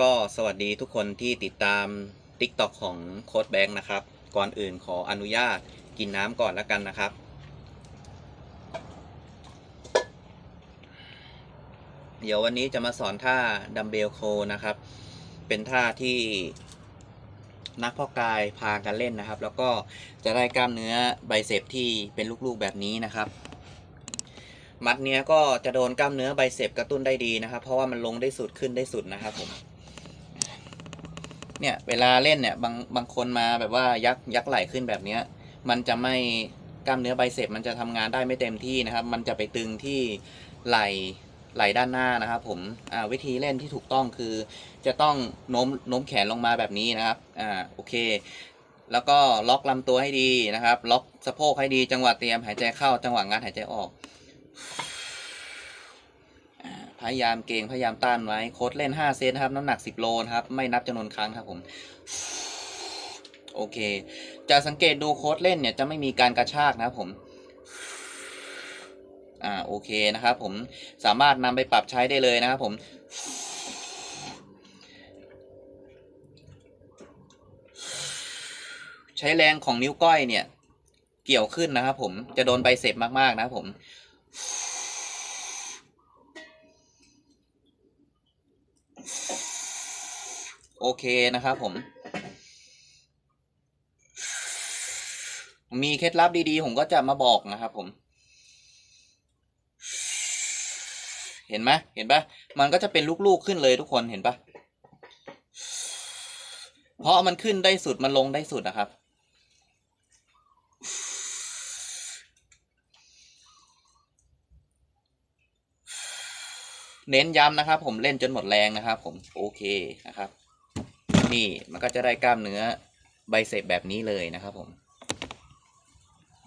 ก็สวัสดีทุกคนที่ติดตาม TikTok ของโค้ดแบงค์นะครับ ก่อนอื่นขออนุญาตกินน้ำก่อนแล้วกันนะครับ เดี๋ยววันนี้จะมาสอนท่าดัมเบลโคนะครับ เป็นท่าที่นักพาะกายพากันเล่นนะครับ แล้วก็จะได้กล้ามเนื้อไบเซปที่เป็นลูกๆแบบนี้นะครับ มัดเนี้ยก็จะโดนกล้ามเนื้อไบเซปกระตุ้นได้ดีนะครับ เพราะว่ามันลงได้สุดขึ้นได้สุดนะครับผม เนี่ยเวลาเล่นเนี่ยบางบางคนมาแบบว่ายักยักไหล่ขึ้นแบบเนี้ย มันจะไม่กล้ามเนื้อไบเซปมันจะทำงานได้ไม่เต็มที่นะครับ มันจะไปตึงที่ไหล่ไหล่ด้านหน้านะครับ ผมวิธีเล่นที่ถูกต้องคือ จะต้องโน้มโน้มแขนลงมาแบบนี้นะครับอ่าโอเค แล้วก็ล็อกลำตัวให้ดีนะครับ ล็อกสะโพกให้ดีจังหวะเตรียมหายใจเข้าจังหวะงานหายใจออก พยายามเก่งพยายามต้านไว้โค้ดเล่น 5 เซตนะครับ น้ำหนัก 10 โลนะครับ ไม่นับจำนวนครั้งครับผม โอเค จะสังเกตดูโค้ดเล่นเนี่ยจะไม่มีการกระชากนะครับผมอ่าโอเคนะครับผมสามารถนำไปปรับใช้ได้เลยนะครับผมใช้แรงของนิ้วก้อยเนี่ย เกี่ยวขึ้นนะครับผมจะโดนใบเสพมาก ๆ นะครับผม โอเคนะครับผม มีเคล็ดลับดีๆ ผมก็จะมาบอกนะครับผม เห็นไหมเห็นปะมันก็จะเป็นลูกๆขึ้นเลยทุกคนเห็นปะเพราะมันขึ้นได้สุดมันลงได้สุดนะครับเน้นย้ำนะครับผมเล่นจนหมดแรงนะครับผมโอเคนะครับ นี่มันก็จะได้กล้ามเนื้อไบเซปแบบนี้เลยนะครับผม